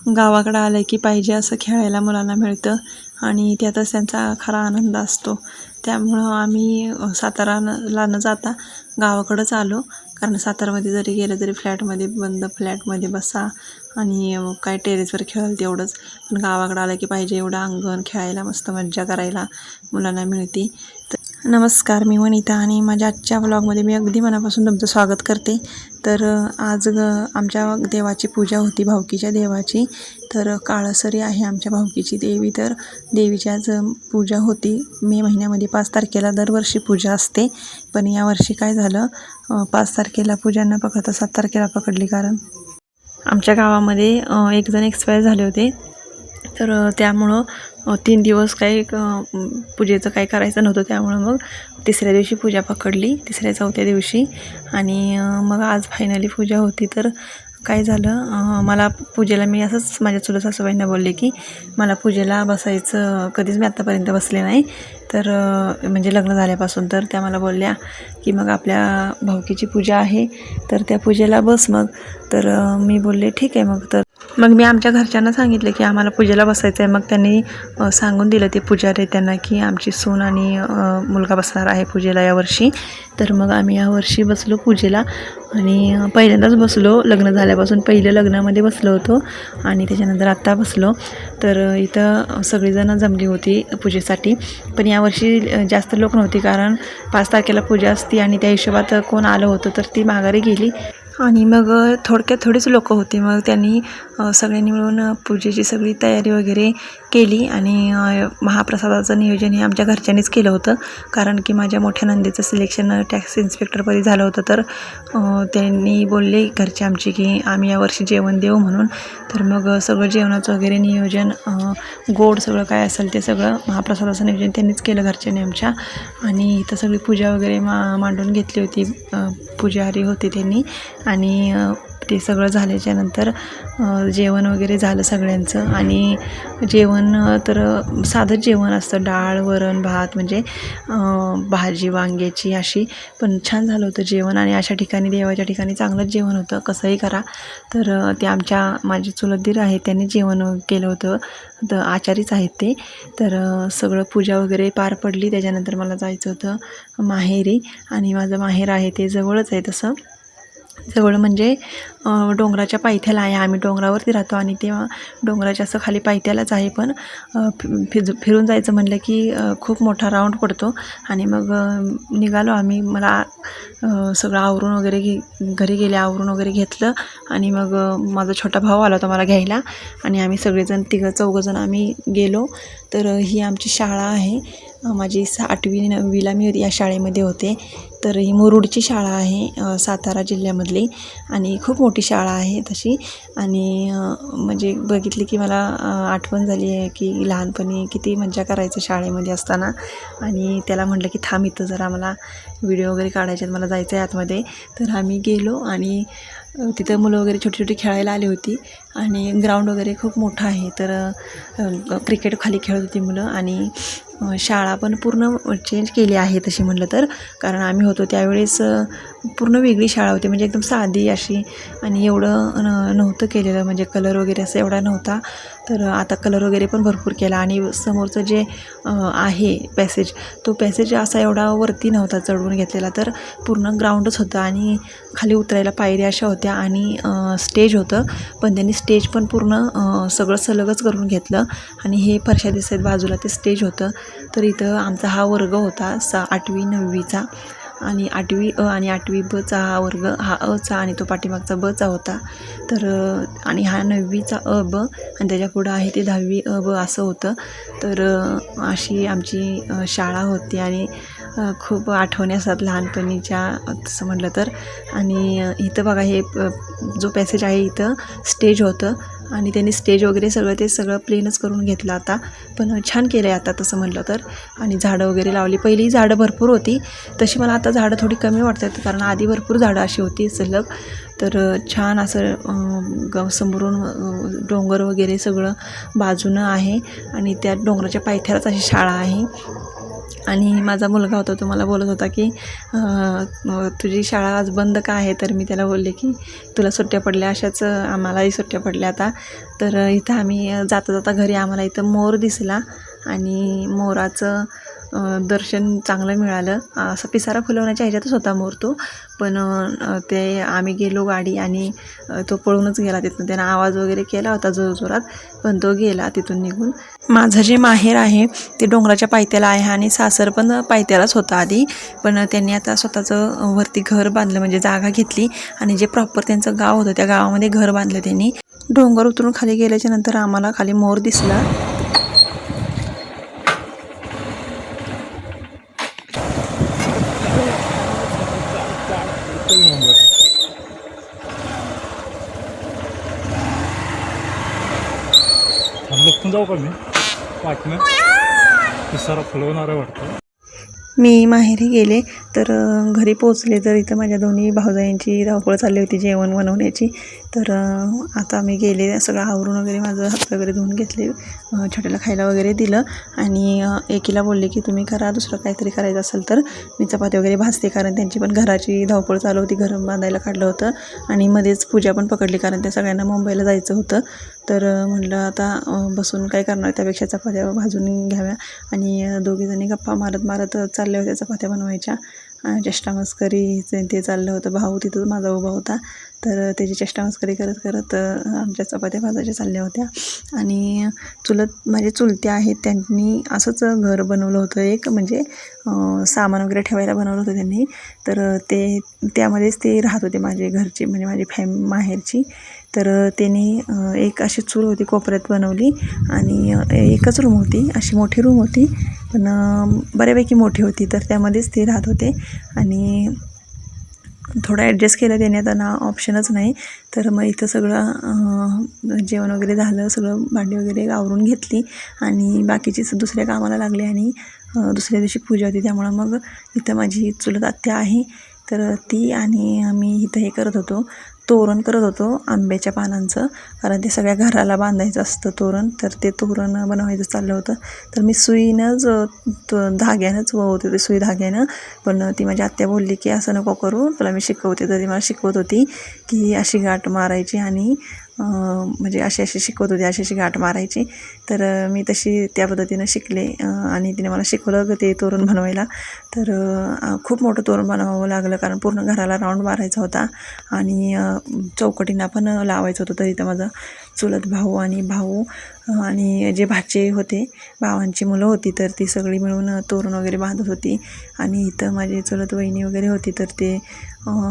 गावाकडं आलं की पाहिजे असं खेळायला मुलांना मिळतं आणि त्यातच त्यांचा खरा आनंद असतो. त्यामुळं आम्ही अ, साताराला न जाता गावाकडंच आलो. कारण सातारामध्ये जरी गेलं तरी फ्लॅटमध्ये बंद फ्लॅटमध्ये बसा आणि काय टेरेसवर खेळाल तेवढंच. पण गावाकडं आलं की पाहिजे एवढं अंगण खेळायला मस्त मज्जा करायला मुलांना मिळते. तर नमस्कार मी वनिता आणि माझ्या आजच्या व्लॉगमध्ये मी अगदी मनापासून तुमचं स्वागत करते. तर आज ग आमच्या देवाची पूजा होती भावकीच्या देवाची. तर काळसरी आहे आमच्या भावकीची देवी. तर देवीची आज पूजा होती. मे महिन्यामध्ये पाच तारखेला दरवर्षी पूजा असते. पण यावर्षी काय झालं? पाच तारखेला पूजा न पकडता सात तारखेला पकडली. कारण आमच्या गावामध्ये एकजण एक जण एक्सपायर झाले होते. तर त्यामुळं तीन दिवस काही पूजेचं काही करायचं नव्हतं. त्यामुळं मग तिसऱ्या दिवशी पूजा पकडली. तिसऱ्या चौथ्या दिवशी. आणि मग आज फायनली पूजा होती. तर काय झालं मला पूजेला मी असंच माझ्या चुलत सासूबाईंना बोलले की मला पूजेला बसायचं कधीच मी आत्तापर्यंत बसले नाही. तर म्हणजे लग्न झाल्यापासून तर त्या मला बोलल्या की मग आपल्या भावकीची पूजा आहे. तर त्या पूजेला बस मग. तर मी बोलले ठीक आहे मग. तर मग मी आमच्या घरच्यांना सांगितलं की आम्हाला पूजेला बसायचं आहे मग त्यांनी सांगून दिलं ते पुजारी त्यांना की आमची सून आणि मुलगा बसणार आहे पूजेला यावर्षी तर मग आम्ही यावर्षी बसलो पूजेला आणि पहिल्यांदाच बसलो. लग्न झाल्यापासून पहिलं लग्नामध्ये बसलो होतो आणि त्याच्यानंतर आत्ता बसलो. तर इथं सगळीजणं जमली होती पूजेसाठी. पण यावर्षी जास्त लोक नव्हती कारण पाच तारखेला पूजा असती आणि त्या हिशोबात कोण आलं होतं तर ती माघारी गेली. आणि मग थोडक्यात थोडीच लोकं होती. मग त्यांनी सगळ्यांनी मिळून पूजेची सगळी तयारी वगैरे केली आणि महाप्रसादाचं नियोजन हे आमच्या घरच्यांनीच केलं होतं. कारण की माझ्या मोठ्या नंदीचं सिलेक्शन टॅक्स इन्स्पेक्टरपदी झालं होतं. तर त्यांनी बोलले घरचे आमचे की आम्ही यावर्षी जेवण देऊ म्हणून. तर मग सगळं जेवणाचं वगैरे नियोजन गोड सगळं काय असेल ते सगळं महाप्रसादाचं नियोजन त्यांनीच केलं घरच्यांनी आमच्या. आणि इथं सगळी पूजा वगैरे मा मांडून घेतली होती अ, पुजारी होते त्यांनी. आणि ते सगळं झाल्याच्यानंतर जेवण वगैरे झालं सगळ्यांचं आणि जेवण तर साधंच जेवण असतं. डाळ वरण भात म्हणजे भाजी वांग्याची अशी. पण छान झालं होतं जेवण आणि अशा ठिकाणी देवाच्या ठिकाणी चांगलंच जेवण होतं. कसंही करा. तर ते आमच्या माझे चुलत दीर आहेत त्यांनी जेवण केलं होतं. तर आचारीच आहेत ते. तर सगळं पूजा वगैरे पार पडली. त्याच्यानंतर मला जायचं होतं माहेरी आणि माझं माहेर आहे ते जवळच आहे तसं. जवळ म्हणजे डोंगराच्या पायथ्याला आहे. आम्ही डोंगरावरती राहतो आणि तेव्हा डोंगराच्या असं खाली पायथ्यालाच आहे. पण फि- फिज फिरून जायचं म्हणलं की खूप मोठा राऊंड पडतो. आणि मग निघालो आम्ही. मला सगळं आवरून वगैरे घे घरी गेले आवरून वगैरे घेतलं. आणि मग माझा छोटा भाऊ आला होता मला घ्यायला. आणि आम्ही सगळेजण तिघं चौघंजण आम्ही गेलो. तर ही आमची शाळा आहे. माझी सा आठवी नववीला मी या शाळेमध्ये होते. तर ही मुरुडची शाळा आहे सातारा जिल्ह्यामधली आणि खूप मोठी शाळा आहे तशी. आणि म्हणजे बघितली की मला आठवण झाली आहे की लहानपणी किती मज्जा करायचं शाळेमध्ये असताना. आणि त्याला म्हटलं की थांब इथं जरा मला व्हिडिओ वगैरे काढायचे मला जायचं आहे आतमध्ये. तर आम्ही गेलो आणि तिथं मुलं वगैरे छोटी छोटी खेळायला आली होती. आणि ग्राउंड वगैरे खूप मोठं आहे. तर क्रिकेट खाली खेळत होती मुलं. आणि शाळा पण पूर्ण चेंज केली आहे तशी म्हटलं तर. कारण आम्ही होतो त्यावेळेस पूर्ण वेगळी शाळा होती. म्हणजे एकदम साधी अशी आणि एवढं न नव्हतं केलेलं. म्हणजे कलर वगैरे असं एवढा नव्हता. तर आता कलर वगैरे पण भरपूर केला. आणि समोरचं जे आहे पॅसेज तो पॅसेज असा एवढा वरती नव्हता चढवून घेतलेला. तर पूर्ण ग्राउंडच होतं आणि खाली उतरायला पायऱ्या अशा होत्या आणि स्टेज होतं. पण त्यांनी स्टेज पण पूर्ण सगळं सलगच करून घेतलं. आणि हे फरशा दिसत बाजूला ते स्टेज होतं. तर इथं आमचा हा वर्ग होता सा आठवी नववीचा. आणि आठवी अ आणि आठवी बचा हा वर्ग हा अचा आणि तो पाठीमागचा बचा होता. तर आणि हा नववीचा अ ब आणि त्याच्या पुढं आहे ते दहावी अ ब असं होतं. तर अशी आमची शाळा होती आणि खूप आठवणी असतात लहानपणीच्या तसं म्हटलं तर. आणि इथं बघा हे जो पॅसेज आहे इथं स्टेज होतं. आणि त्यांनी स्टेज वगैरे सगळं ते सगळं प्लेनच करून घेतलं आता. पण छान केलं आहे आता तसं म्हटलं तर. आणि झाडं वगैरे लावली. पहिली झाडं भरपूर होती. तशी मला आता झाडं थोडी कमी वाटतात. कारण आधी भरपूर झाडं अशी होती सलग. तर छान असं ग समोरून डोंगर वगैरे सगळं बाजूनं आहे. आणि त्या डोंगराच्या पायथ्यालाच अशी शाळा आहे. आणि माझा मुलगा होता तो मला बोलत होता की तुझी शाळा आज बंद का आहे? तर मी त्याला बोलले की तुला सुट्ट्या पडल्या अशाच आम्हालाही सुट्ट्या पडल्या आता. तर इथं आम्ही जाता जाता घरी आम्हाला इथं मोर दिसला आणि मोराचं दर्शन चांगलं मिळालं. असं पिसारा फुलवण्याच्या ह्याच्यातच होता मोर तो. पण ते आम्ही गेलो गाडी आणि तो पळूनच गेला तिथून. त्यानं आवाज वगैरे केला होता जोरजोरात पण तो गेला तिथून निघून. माझं जे माहेर आहे ते डोंगराच्या पायथ्याला आहे आणि सासर पण पायथ्यालाच होता आधी. पण त्यांनी आता स्वतःचं वरती घर बांधलं म्हणजे जागा घेतली आणि जे प्रॉपर त्यांचं गाव होतं त्या गावामध्ये घर बांधलं त्यांनी. डोंगर उतरून खाली गेल्याच्यानंतर आम्हाला खाली मोर दिसला. बघून जाऊ का मी? वाटणं पिसारा फुलवणार आहे वाटतं. मी माहेरी गेले तर घरी पोचले तर इथं माझ्या दोन्ही भाऊजाईंची धावपळ चालली होती जेवण बनवण्याची. तर आता मी गेले सगळं आवरून वगैरे माझं हात वगैरे धुवून घेतले छोट्याला खायला वगैरे दिलं आणि एकीला बोलले की तुम्ही करा दुसरं काहीतरी करायचं असेल तर. मी चपाती वगैरे भाजते कारण त्यांची पण घराची धावपळ चालू होती घर बांधायला काढलं होतं आणि मध्येच पूजा पण पकडली कारण त्या सगळ्यांना मुंबईला जायचं होतं. तर म्हणलं आता बसून काय करणार? त्यापेक्षा चपात्या भाजून घ्याव्या. आणि दोघीजणी गप्पा मारत मारत चालल्या होत्या चपात्या बनवायच्या. अ, ते चाललं होतं भाऊ तिथं माझा उभा होता. तर त्याची चेष्टामस्करी करत करत आमच्या चपात्या भाजायच्या चालल्या होत्या. आणि चुलत माझे चुलते आहेत त्यांनी असंच घर बनवलं होतं एक म्हणजे सामान वगैरे ठेवायला बनवलं होतं त्यांनी. तर ते त्यामध्येच ते राहत होते माझे घरचे म्हणजे माझी फॅम माहेरची. तर त्याने एक अशी चूल होती कोपऱ्यात बनवली आणि एकच रूम होती अशी मोठी रूम होती पण बऱ्यापैकी मोठी होती तर त्यामध्येच ते राहत होते आणि थोडं ॲडजस्ट केलं त्याने आता ना ऑप्शनच नाही. तर मग इथं सगळं जेवण वगैरे झालं सगळं भांडी वगैरे आवरून घेतली आणि बाकीची दुसऱ्या कामाला लागले आणि दुसऱ्या दिवशी पूजा होती त्यामुळं मग इथं माझी चुलत आत्या आहे. तर ती आणि आम्ही इथं हे करत होतो. तोरण करत होतो आंब्याच्या पानांचं. कारण ते सगळ्या घराला बांधायचं असतं तोरण. तर ते तोरण बनवायचं चाललं होतं. तर मी सुईनंच तो धाग्यानंच वळवत होते सुई धाग्यानं. पण ती माझी आत्या बोलली की असं नको करू. तुला मी शिकवते. तर ती मला शिकवत होती की अशी गाठ मारायची आणि म्हणजे अशी अशी शिकवत होती अशी अशी गाठ मारायची. तर मी तशी त्या पद्धतीनं शिकले. आणि तिने मला शिकवलं ते तोरण बनवायला. तर खूप मोठं तोरण बनवावं लागलं कारण पूर्ण घराला राऊंड मारायचा होता. आणि चौकटींना पण लावायचं होतं तर इथं माझा चुलत भाऊ आणि भाऊ आणि जे भाचे होते भावांची मुलं होती तर ती सगळी मिळून तोरण वगैरे बांधत होती. आणि इथं माझी चुलत वहिनी वगैरे होती तर ते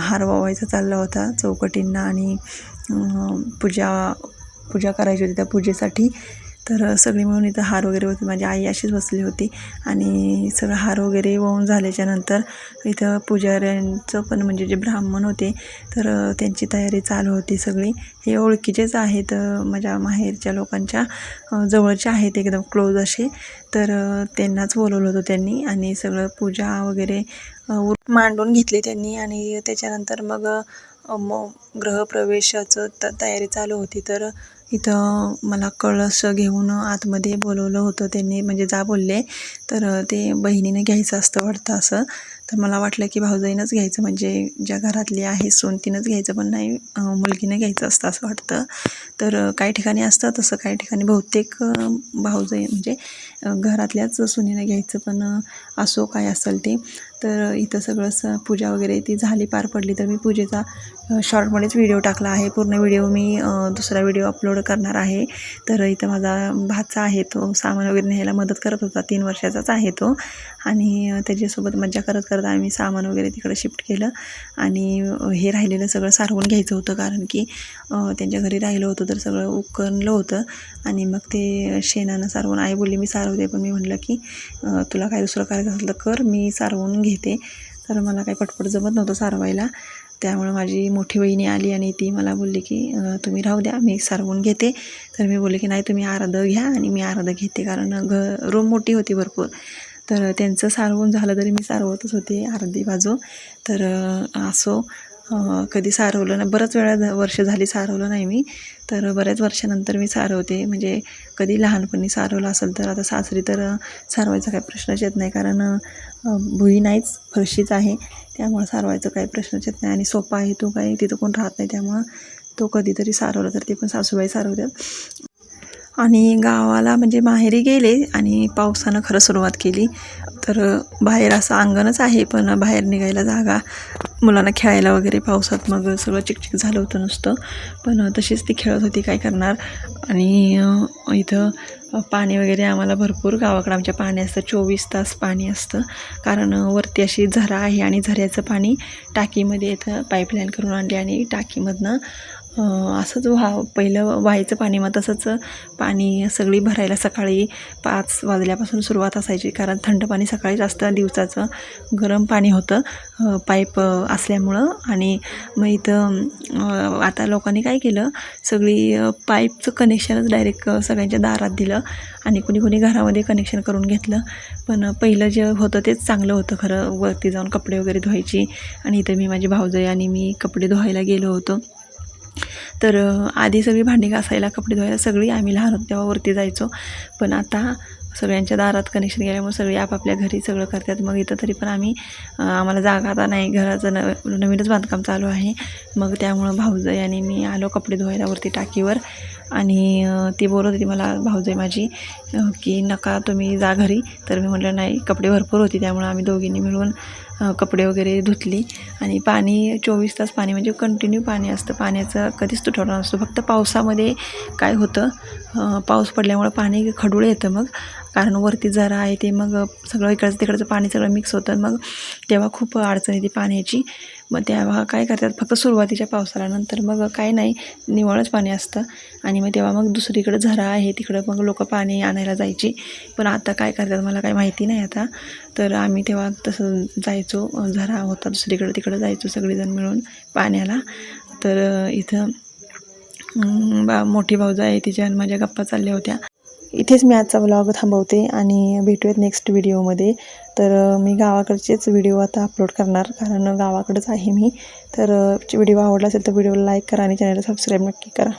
हार वावायचा चालला होता चौकटींना. आणि पूजा पूजा करायची होती त्या पूजेसाठी. तर सगळी मिळून इथं हार वगैरे होते. माझी आई अशीच बसली होती. आणि सगळं हार वगैरे वाहून झाल्याच्यानंतर इथं पुजाऱ्यांचं पण म्हणजे जे ब्राह्मण होते तर त्यांची तयारी चालू होती सगळी. हे ओळखीचेच आहेत माझ्या माहेरच्या लोकांच्या. जवळचे आहेत एकदम क्लोज असे. तर त्यांनाच बोलवलं होतं त्यांनी. आणि सगळं पूजा वगैरे मांडून घेतली त्यांनी. आणि त्याच्यानंतर मग मग गृहप्रवेशाचं त तयारी चालू होती. तर इथं मला कळस घेऊन आतमध्ये बोलवलं होतं त्यांनी म्हणजे जा बोलले. तर ते बहिणीनं घ्यायचं असतं वाटतं असं. तर मला वाटलं की भाऊजाईनंच घ्यायचं म्हणजे ज्या घरातली आहे सोन तिनंच घ्यायचं पण नाही मुलगीनं घ्यायचं असतं असं वाटतं. तर काही ठिकाणी असतं तसं काही ठिकाणी बहुतेक भाऊजाई म्हणजे घरातल्याच सुनीनं घ्यायचं पण असो काय असेल ते. तर इथं सगळं स पूजा वगैरे ती झाली पार पडली. तर मी पूजेचा शॉर्टमध्येच व्हिडिओ टाकला आहे. पूर्ण व्हिडिओ मी दुसरा व्हिडिओ अपलोड करणार आहे. तर इथं माझा भाचा आहे तो सामान वगैरे न्यायला मदत करत होता. तीन वर्षाचाच आहे तो. आणि त्याच्यासोबत मज्जा करत करत आम्ही सामान वगैरे तिकडे शिफ्ट केलं. आणि हे राहिलेलं सगळं सारवून घ्यायचं होतं. कारण की त्यांच्या घरी राहिलं होतं तर सगळं उकरलं होतं. आणि मग ते शेणानं सारवून आई बोलली मी सारवते. पण मी म्हटलं की तुला काय दुसरं करायचं असेल तर कर. मी सारवून घेते तर मला काही पटपट जमत नव्हतं सारवायला. त्यामुळं माझी मोठी वहिनी आली आणि ती मला बोलली की तुम्ही राहू द्या मी सारवून घेते. तर मी बोलले की नाही तुम्ही अर्धं घ्या आणि मी अर्धं घेते कारण घ रूम मोठी होती भरपूर. तर त्यांचं सारवून झालं तरी मी सारवतच होते अर्धी बाजू. तर असो कधी सारवलं नाही. बऱ्याच वेळा वर्ष झाली सारवलं नाही मी. तर बऱ्याच वर्षानंतर मी सारवते. म्हणजे कधी लहानपणी सारवलं असेल तर आता सासरी तर सारवायचा काही प्रश्नच येत नाही. कारण भुई नाहीच फरशीच आहे. त्यामुळं सारवायचं काही प्रश्नच येत नाही. आणि सोपा आहे तो काही. तिथं कोण राहत नाही. त्यामुळं तो कधीतरी सारवला तर ते पण सासूबाई सारवतात. आणि गावाला म्हणजे माहेरी गेले आणि पावसानं खरं सुरुवात केली. तर बाहेर असं अंगणच आहे पण बाहेर निघायला जागा मुलांना खेळायला वगैरे पावसात मग सगळं चिकचिक झालं होतं नुसतं. पण तशीच ती खेळत होती काय करणार? आणि इथं पाणी वगैरे आम्हाला भरपूर गावाकडं आमच्या पाणी असतं चोवीस तास पाणी असतं. कारण वरती अशी झरा आहे आणि झऱ्याचं पाणी टाकीमध्ये येतं पाईपलाईन करून आणली आणि टाकीमधनं असंच व्हा पहिलं व्हायचं पाणी मग तसंच पाणी सगळी भरायला सकाळी पाच वाजल्यापासून सुरुवात असायची कारण थंड पाणी सकाळी जास्त दिवसाचं गरम पाणी होतं पाईप असल्यामुळं. आणि मग इथं आता लोकांनी काय केलं सगळी पाईपचं कनेक्शनच डायरेक्ट सगळ्यांच्या दारात दिलं आणि कुणी कुणी घरामध्ये कनेक्शन करून घेतलं. पण पहिलं जे होतं तेच चांगलं होतं खरं वरती जाऊन कपडे वगैरे धुवायची. आणि इथं मी माझी भावजय आणि मी कपडे धुवायला गेलो होतो. तर आधी सगळी भांडी घासायला कपडे धुवायला सगळी आम्ही लहान होतो तेव्हा वरती जायचो. पण आता सगळ्यांच्या दारात कनेक्शन गेल्यामुळे सगळी आपापल्या घरी सगळं करतात. मग इथं तरी पण आम्ही आम्हाला जागा आता नाही. घराचं नव नवीनच बांधकाम चालू आहे. मग त्यामुळं भाऊजाई आणि मी आलो कपडे धुवायला वरती टाकीवर. आणि ती बोलत होती मला भाऊजाई माझी की नका तुम्ही जा घरी. तर मी म्हटलं नाही कपडे भरपूर होती त्यामुळं आम्ही दोघींनी मिळून कपडे वगैरे धुतली. आणि पाणी चोवीस तास पाणी म्हणजे कंटिन्यू पाणी असतं. पाण्याचं कधीच तुटवडा नसतो. फक्त पावसामध्ये काय होतं पाऊस पडल्यामुळं पाणी खडूळ येतं मग. कारण वरती जरा आहे ते मग सगळं इकडचं तिकडचं पाणी सगळं मिक्स होतं. मग तेव्हा खूप अडचण येते पाण्याची. मग तेव्हा काय करतात? फक्त सुरुवातीच्या पावसाला नंतर मग काय नाही निवळच पाणी असतं. आणि मग तेव्हा मग दुसरीकडं झरा आहे तिकडं मग लोक पाणी आणायला जायची. पण आता काय करतात मला काही माहिती नाही आता. तर आम्ही तेव्हा तसं जायचो झरा होता दुसरीकडं तिकडं जायचो सगळेजण मिळून पाण्याला. तर इथं बा मोठी भाऊजा आहे तिच्या माझ्या गप्पा चालल्या होत्या. इथेच मी आजचा व्लॉग थांबवते आणि भेटूयात नेक्स्ट व्हिडिओमध्ये तर मी गावाकडचेच व्हिडिओ आता अपलोड करणार. कारण गावाकडंच आहे मी. तर व्हिडिओ आवडला असेल तर व्हिडिओला लाईक करा आणि चॅनलला सबस्क्राईब नक्की करा.